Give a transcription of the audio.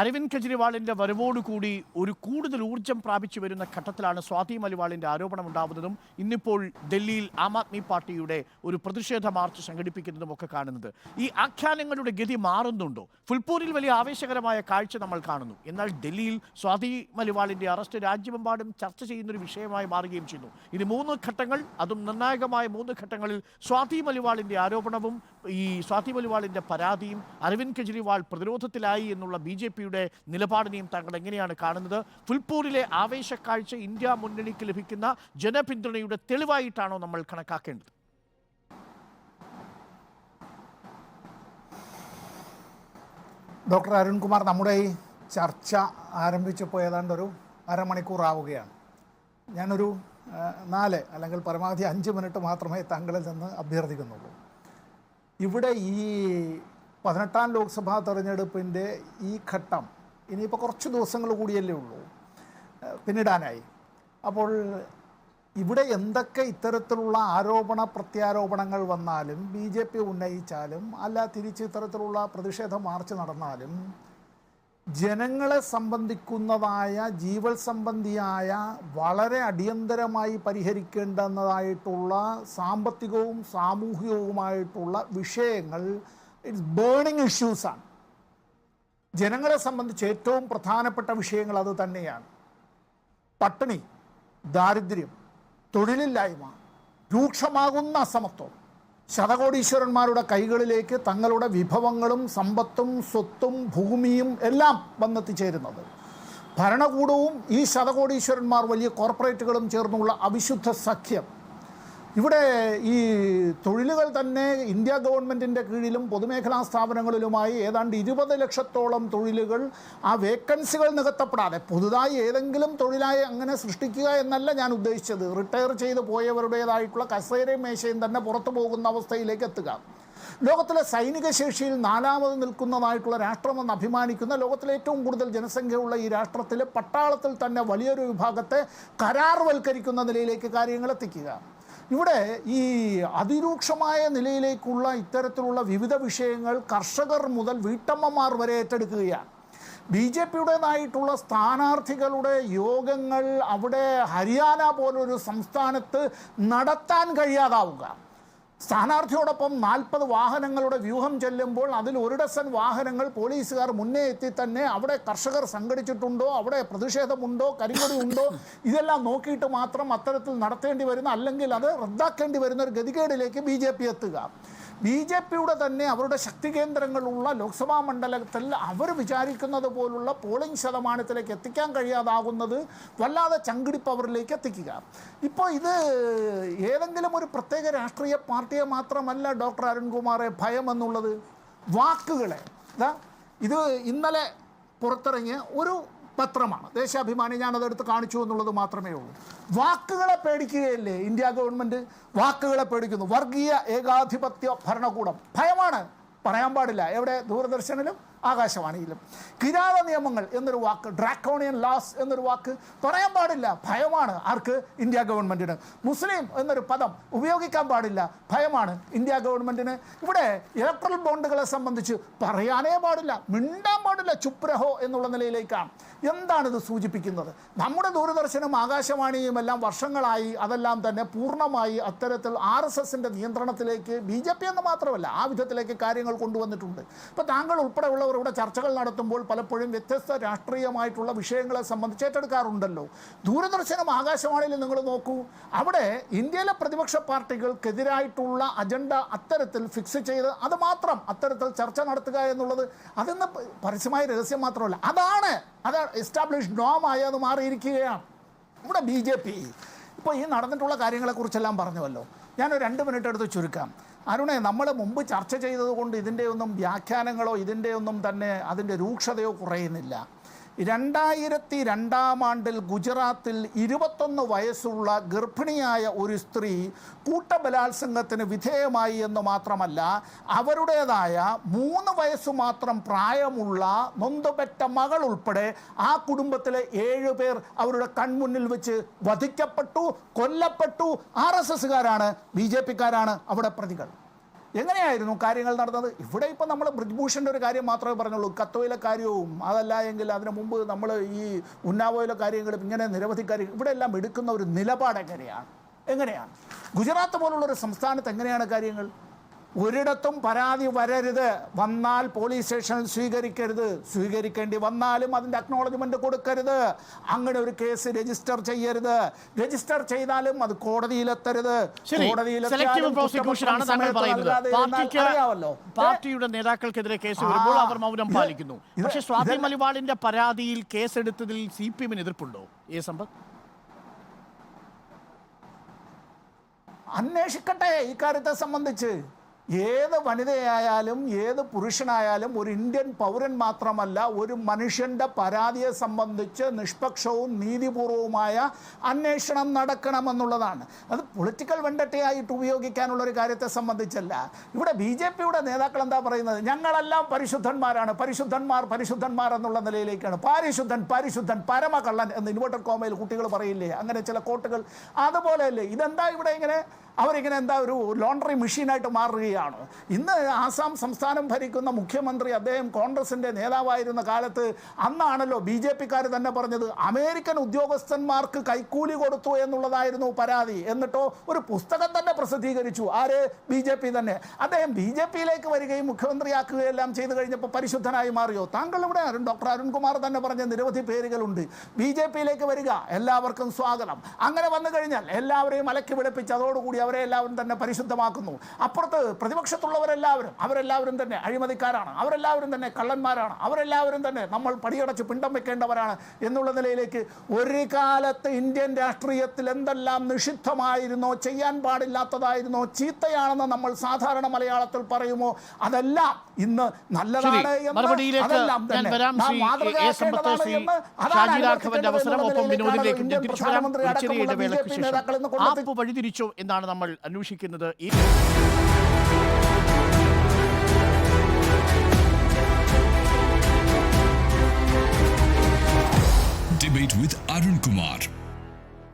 അരവിന്ദ് കെജ്രിവാളിന്റെ വരവോടുകൂടി ഒരു കൂടുതൽ ഊർജം പ്രാപിച്ചു വരുന്ന ഘട്ടത്തിലാണ് സ്വാതി മലിവാളിന്റെ ആരോപണം ഉണ്ടാവുന്നതും ഇന്നിപ്പോൾ ഡൽഹിയിൽ ആം ആദ്മി പാർട്ടിയുടെ ഒരു പ്രതിഷേധ മാർച്ച് സംഘടിപ്പിക്കുന്നതും ഒക്കെ കാണുന്നത്. ഈ ആഖ്യാനങ്ങളുടെ ഗതി മാറുന്നുണ്ടോ? ഫുൽപൂരിൽ വലിയ ആവേശകരമായ കാഴ്ച നമ്മൾ കാണുന്നു. എന്നാൽ ഡൽഹിയിൽ സ്വാതി മലിവാളിന്റെ അറസ്റ്റ് രാജ്യമെമ്പാടും ചർച്ച ചെയ്യുന്നൊരു വിഷയമായി മാറുകയും ചെയ്യുന്നു. ഇനി മൂന്ന് ഘട്ടങ്ങൾ അതും നിർണായകമായ മൂന്ന് ഘട്ടങ്ങളിൽ സ്വാതി മലിവാളിന്റെ ആരോപണവും ഈ സ്വാതി മലിവാളിന്റെ പരാതിയും അരവിന്ദ് കെജ്രിവാൾ പ്രതിരോധത്തിലായി എന്നുള്ള ബി ജെ പിയുടെ നിലപാടിനെയും താങ്കൾ എങ്ങനെയാണ് കാണുന്നത്? ഫുൽപൂരിലെ ആവേശക്കാഴ്ച ഇന്ത്യ മുന്നണിക്ക് ലഭിക്കുന്ന ജനപിന്തുണയുടെ തെളിവായിട്ടാണോ നമ്മൾ കണക്കാക്കേണ്ടത്? ഡോക്ടർ അരുൺകുമാർ നമ്മുടെ ഈ ചർച്ച ആരംഭിച്ചപ്പോൾ ഏതാണ്ട് ഒരു അരമണിക്കൂർ ആവുകയാണ് ഞാനൊരു നാല് അല്ലെങ്കിൽ പരമാവധി അഞ്ച് മിനിറ്റ് മാത്രമേ താങ്കളിൽ നിന്ന് അഭ്യർത്ഥിക്കുന്നുള്ളൂ. ഇവിടെ ഈ പതിനെട്ടാം ലോക്സഭാ തെരഞ്ഞെടുപ്പിന്റെ ഈ ഘട്ടം ഇനിയിപ്പോൾ കുറച്ച് ദിവസങ്ങൾ കൂടിയല്ലേ ഉള്ളൂ. പിന്നിടാനായി. അപ്പോൾ ഇവിടെ എന്തൊക്കെ ഇത്തരത്തിലുള്ള ആരോപണ പ്രത്യാരോപണങ്ങൾ വന്നാലും ബി ജെ പി ഉന്നയിച്ചാലും അല്ല തിരിച്ച് ഇത്തരത്തിലുള്ള പ്രതിഷേധ മാർച്ച് നടന്നാലും ജനങ്ങളെ സംബന്ധിക്കുന്നതായ ജീവൽ സംബന്ധിയായ വളരെ അടിയന്തരമായി പരിഹരിക്കേണ്ടുന്നതായിട്ടുള്ള സാമ്പത്തികവും സാമൂഹികവുമായിട്ടുള്ള വിഷയങ്ങൾ ഇറ്റ്സ് ബേണിംഗ് ഇഷ്യൂസാണ് ജനങ്ങളെ സംബന്ധിച്ച് ഏറ്റവും പ്രധാനപ്പെട്ട വിഷയങ്ങൾ അത് തന്നെയാണ്. പട്ടിണി ദാരിദ്ര്യം തൊഴിലില്ലായ്മ രൂക്ഷമാകുന്ന അസമത്വം. ശതകോടീശ്വരന്മാരുടെ കൈകളിലേക്ക് തങ്ങളുടെ വിഭവങ്ങളും സമ്പത്തും സ്വത്തും ഭൂമിയും എല്ലാം വന്നെത്തിച്ചേരുന്നത്. ഭരണകൂടവും ഈ ശതകോടീശ്വരന്മാർ വലിയ കോർപ്പറേറ്റുകളും ചേർന്നുള്ള അവിശുദ്ധ സഖ്യം ഇവിടെ ഈ തൊഴിലുകൾ തന്നെ ഇന്ത്യ ഗവൺമെന്റിന്റെ കീഴിലും പൊതുമേഖലാ സ്ഥാപനങ്ങളിലുമായി ഏതാണ്ട് ഇരുപത് ലക്ഷത്തോളം തൊഴിലുകൾ ആ വേക്കൻസികൾ നികത്തപ്പെടാതെ പുതുതായി ഏതെങ്കിലും തൊഴിലായി അങ്ങനെ സൃഷ്ടിക്കുക എന്നല്ല ഞാൻ ഉദ്ദേശിച്ചത്. റിട്ടയർ ചെയ്ത് പോയവരുടേതായിട്ടുള്ള കസേരയും മേശയും തന്നെ പുറത്തു പോകുന്ന അവസ്ഥയിലേക്ക് എത്തുക. ലോകത്തിലെ സൈനിക ശേഷിയിൽ നാലാമത് നിൽക്കുന്നതായിട്ടുള്ള രാഷ്ട്രമെന്ന് അഭിമാനിക്കുന്ന ലോകത്തിലെ ഏറ്റവും കൂടുതൽ ജനസംഖ്യയുള്ള ഈ രാഷ്ട്രത്തിലെ പട്ടാളത്തിൽ തന്നെ വലിയൊരു വിഭാഗത്തെ കരാർവൽക്കരിക്കുന്ന നിലയിലേക്ക് കാര്യങ്ങൾ എത്തിക്കുക. ഇവിടെ ഈ അതിരൂക്ഷമായ നിലയിലേക്കുള്ള ഇത്തരത്തിലുള്ള വിവിധ വിഷയങ്ങൾ കർഷകർ മുതൽ വീട്ടമ്മമാർ വരെ ഏറ്റെടുക്കുകയാണ്. ബി ജെ പിയുടേതായിട്ടുള്ള സ്ഥാനാർത്ഥികളുടെ യോഗങ്ങൾ അവിടെ ഹരിയാന പോലൊരു സംസ്ഥാനത്ത് നടത്താൻ കഴിയാതാവുക. സ്ഥാനാർത്ഥിയോടൊപ്പം നാൽപ്പത് വാഹനങ്ങളുടെ വ്യൂഹം ചെല്ലുമ്പോൾ അതിൽ ഒരു ഡസൻ വാഹനങ്ങൾ പോലീസുകാർ മുന്നേ എത്തി തന്നെ അവിടെ കർഷകർ സംഘടിച്ചിട്ടുണ്ടോ അവിടെ പ്രതിഷേധമുണ്ടോ കരിങ്കൊടി ഉണ്ടോ ഇതെല്ലാം നോക്കിയിട്ട് മാത്രം അത്തരത്തിൽ നടത്തേണ്ടി വരുന്ന അല്ലെങ്കിൽ അത് റദ്ദാക്കേണ്ടി വരുന്ന ഒരു ഗതികേടിലേക്ക് ബി എത്തുക. ബി ജെ പിയുടെ തന്നെ അവരുടെ ശക്തി കേന്ദ്രങ്ങളുള്ള ലോക്സഭാ മണ്ഡലത്തിൽ അവർ വിചാരിക്കുന്നത് പോലുള്ള പോളിംഗ് ശതമാനത്തിലേക്ക് എത്തിക്കാൻ കഴിയാതാകുന്നത് വല്ലാതെ ചങ്കിടിപ്പ് അവരിലേക്ക് എത്തിക്കുക. ഇപ്പോൾ ഇത് ഏതെങ്കിലും ഒരു പ്രത്യേക രാഷ്ട്രീയ പാർട്ടിയെ മാത്രമല്ല ഡോക്ടർ അരുൺകുമാറെ ഭയം എന്നുള്ളത്. വാക്കുകളെ. ഇതാ ഇത് ഇന്നലെ പുറത്തിറങ്ങിയ ഒരു പത്രമാണ്. ദേശാഭിമാനി ഞാനതെടുത്ത് കാണിച്ചു എന്നുള്ളത് മാത്രമേ ഉള്ളൂ. വാക്കുകളെ പേടിക്കുകയല്ലേ ഇന്ത്യ ഗവൺമെന്റ് വാക്കുകളെ പേടിക്കുന്നു. വർഗീയ ഏകാധിപത്യ ഭരണകൂടം. ഭയമാണ്. പറയാൻ പാടില്ല. എവിടെ? ദൂരദർശനിലും ആകാശവാണിയിലും. കിരാത നിയമങ്ങൾ എന്നൊരു വാക്ക് ഡ്രാക്കോണിയൻ ലാസ് എന്നൊരു വാക്ക് പറയാൻ പാടില്ല ഭയമാണ്. ആർക്ക്? ഇന്ത്യ ഗവൺമെന്റിന് മുസ്ലിം എന്നൊരു പദം ഉപയോഗിക്കാൻ പാടില്ല ഭയമാണ് ഇന്ത്യ ഗവൺമെന്റിന് ഇവിടെ ഇലക്ട്രൽ ബോണ്ടുകളെ സംബന്ധിച്ച് പറയാനേ പാടില്ല മിണ്ടാൻ പാടില്ല ചുപ്രഹോ എന്നുള്ള നിലയിലേക്കാണ്. എന്താണിത് സൂചിപ്പിക്കുന്നത്? നമ്മുടെ ദൂരദർശനം ആകാശവാണിയും എല്ലാം വർഷങ്ങളായി അതെല്ലാം തന്നെ പൂർണമായി അത്തരത്തിൽ ആർ എസ് എസിന്റെ നിയന്ത്രണത്തിലേക്ക് ബി ജെ പി എന്ന് മാത്രമല്ല ആ വിധത്തിലേക്ക് കാര്യങ്ങൾ കൊണ്ടുവന്നിട്ടുണ്ട്. ഇപ്പോൾ താങ്കൾ ഉൾപ്പെടെയുള്ളവർ ഇവിടെ ചർച്ചകൾ നടത്തുമ്പോൾ പലപ്പോഴും വ്യത്യസ്ത രാഷ്ട്രീയമായിട്ടുള്ള വിഷയങ്ങളെ സംബന്ധിച്ച് ഏറ്റെടുക്കാറുണ്ടല്ലോ. ദൂരദർശനം ആകാശവാണിയിൽ നിങ്ങൾ നോക്കൂ അവിടെ ഇന്ത്യയിലെ പ്രതിപക്ഷ പാർട്ടികൾക്കെതിരായിട്ടുള്ള അജണ്ട അത്തരത്തിൽ ഫിക്സ് ചെയ്ത് അത് മാത്രം അത്തരത്തിൽ ചർച്ച നടത്തുക എന്നുള്ളത് അതിന്ന് പരസ്യമായ രഹസ്യം മാത്രമല്ല. അതാണ് അത് എസ്റ്റാബ്ലിഷ് നോമായി അത് മാറിയിരിക്കുകയാണ്. നമ്മുടെ ബി ജെ പി. ഇപ്പോൾ ഈ നടന്നിട്ടുള്ള കാര്യങ്ങളെക്കുറിച്ചെല്ലാം പറഞ്ഞുവല്ലോ. ഞാനൊരു രണ്ട് മിനിറ്റ് എടുത്ത് ചുരുക്കാം. അരുണെ നമ്മൾ മുമ്പ് ചർച്ച ചെയ്തതുകൊണ്ട് ഇതിന്റെയൊന്നും വ്യാഖ്യാനങ്ങളോ ഇതിന്റെയൊന്നും തന്നെ അതിന്റെ രൂക്ഷതയോ കുറയുന്നില്ല. രണ്ടായിരത്തി രണ്ടാം ആണ്ടിൽ ഗുജറാത്തിൽ ഇരുപത്തൊന്ന് വയസ്സുള്ള ഗർഭിണിയായ ഒരു സ്ത്രീ കൂട്ടബലാത്സംഗത്തിന് വിധേയമായി എന്ന് മാത്രമല്ല അവരുടേതായ മൂന്ന് വയസ്സ് മാത്രം പ്രായമുള്ള നൊന്തുപെറ്റ മകൾ ഉൾപ്പെടെ ആ കുടുംബത്തിലെ ഏഴ് പേർ അവരുടെ കൺമുന്നിൽ വെച്ച് വധിക്കപ്പെട്ടു കൊല്ലപ്പെട്ടു. ആർ എസ് എസ്സുകാരാണ് ബി ജെ പിക്കാരാണ് അവിടെ പ്രതികൾ. എങ്ങനെയായിരുന്നു കാര്യങ്ങൾ നടന്നത്? ഇവിടെ ഇപ്പം നമ്മൾ ബ്രിജ്ഭൂഷന്റെ ഒരു കാര്യം മാത്രമേ പറഞ്ഞുള്ളൂ. കത്തോയിലെ കാര്യവും അതല്ല എങ്കിൽ അതിനു മുമ്പ് നമ്മൾ ഈ ഉന്നാവോയിലെ കാര്യങ്ങളും ഇങ്ങനെ നിരവധി കാര്യങ്ങൾ ഇവിടെ എല്ലാം എടുക്കുന്ന ഒരു നിലപാട് എങ്ങനെയാണ്? എങ്ങനെയാണ്? ഗുജറാത്ത് പോലുള്ള ഒരു സംസ്ഥാനത്ത് എങ്ങനെയാണ് കാര്യങ്ങൾ? ഒരിടത്തും പരാതി വരരുത്. വന്നാൽ പോലീസ് സ്റ്റേഷനിൽ സ്വീകരിക്കരുത്. സ്വീകരിക്കേണ്ടി വന്നാലും അതിന്റെ അക്നോളജ്മെന്റ് കൊടുക്കരുത്. അങ്ങനെ ഒരു കേസ് രജിസ്റ്റർ ചെയ്യരുത്. രജിസ്റ്റർ ചെയ്താലും അത് കോടതിയിലെത്തരുത്. അറിയാമല്ലോ. പാർട്ടിയുടെ നേതാക്കൾക്കെതിരെ കേസ് വരുമ്പോൾ അവർ മൗനം പാലിക്കുന്നു. പക്ഷെ സ്വാതി മലിവാളിന്റെ പരാതിയിൽ കേസെടുത്തതിൽ സി പി എമ്മിന് എതിർപ്പുണ്ടോ? എ സമ്പത്ത് അന്വേഷിക്കട്ടെ ഇക്കാര്യത്തെ സംബന്ധിച്ച്. ഏത് വനിതയായാലും ഏത് പുരുഷനായാലും ഒരു ഇന്ത്യൻ പൗരൻ മാത്രമല്ല ഒരു മനുഷ്യന്റെ പരാതിയെ സംബന്ധിച്ച് നിഷ്പക്ഷവും നീതിപൂർവവുമായ അന്വേഷണം നടക്കണമെന്നുള്ളതാണ്. അത് പൊളിറ്റിക്കൽ വെണ്ടട്ടയായിട്ട് ഉപയോഗിക്കാനുള്ള ഒരു കാര്യത്തെ സംബന്ധിച്ചല്ല. ഇവിടെ ബി ജെ പിയുടെ നേതാക്കൾ എന്താ പറയുന്നത്? ഞങ്ങളെല്ലാം പരിശുദ്ധന്മാരാണ്. പരിശുദ്ധന്മാർ പരിശുദ്ധന്മാർ എന്നുള്ള നിലയിലേക്കാണ്. പാരിശുദ്ധൻ പരിശുദ്ധൻ പരമകള്ളൻ എന്ന് ഇൻവെർട്ടർ കോമയിൽ കുട്ടികൾ പറയില്ലേ? അങ്ങനെ ചില കോട്ടുകൾ അതുപോലെയല്ലേ? ഇതെന്താ ഇവിടെ ഇങ്ങനെ അവരിങ്ങനെ എന്താ ഒരു ലോണ്ടറി മെഷീനായിട്ട് മാറുകയാണ്. ഇന്ന് ആസാം സംസ്ഥാനം ഭരിക്കുന്ന മുഖ്യമന്ത്രി അദ്ദേഹം കോൺഗ്രസിന്റെ നേതാവായിരുന്ന കാലത്ത് അന്നാണല്ലോ ബി ജെ പിക്കാർ തന്നെ പറഞ്ഞത് അമേരിക്കൻ ഉദ്യോഗസ്ഥന്മാർക്ക് കൈക്കൂലി കൊടുത്തു എന്നുള്ളതായിരുന്നു പരാതി. എന്നിട്ടോ ഒരു പുസ്തകം തന്നെ പ്രസിദ്ധീകരിച്ചു. ആര്? ബി ജെ പി തന്നെ. അദ്ദേഹം ബി ജെ പിയിലേക്ക് വരികയും മുഖ്യമന്ത്രിയാക്കുകയെല്ലാം ചെയ്തു കഴിഞ്ഞപ്പോൾ പരിശുദ്ധനായി മാറിയോ? താങ്കൾ ഇവിടെ ഡോക്ടർ അരുൺകുമാർ തന്നെ പറഞ്ഞ നിരവധി പേരുകളുണ്ട്. ബി ജെ പിയിലേക്ക് വരിക എല്ലാവർക്കും സ്വാഗതം. അങ്ങനെ വന്നു കഴിഞ്ഞാൽ എല്ലാവരെയും അലക്കി വിളിപ്പിച്ച് അതോടുകൂടി അവരെ എല്ലാവരും തന്നെ പരിശുദ്ധമാക്കുന്നു. അപ്പുറത്ത് പ്രതിപക്ഷത്തുള്ളവരെല്ലാവരും അവരെല്ലാവരും തന്നെ അഴിമതിക്കാരാണ് അവരെല്ലാവരും തന്നെ കള്ളന്മാരാണ് അവരെല്ലാവരും തന്നെ നമ്മൾ പടിയടച്ച് പിണ്ടം വെക്കേണ്ടവരാണ് എന്നുള്ള നിലയിലേക്ക് ഒരു കാലത്ത് ഇന്ത്യൻ രാഷ്ട്രീയത്തിൽ എന്തെല്ലാം നിഷിദ്ധമായിരുന്നോ ചെയ്യാൻ പാടില്ലാത്തതായിരുന്നോ ചീത്തയാണെന്ന് നമ്മൾ സാധാരണ മലയാളത്തിൽ പറയുമോ അതെല്ലാം ഇന്ന് നല്ലതാണ് അവസരം ഒപ്പം വിനോദിലേക്ക് ആപ്പ് വഴിതിരിച്ചോ എന്നാണ് നമ്മൾ അന്വേഷിക്കുന്നത് ഈ Debate with Arun Kumar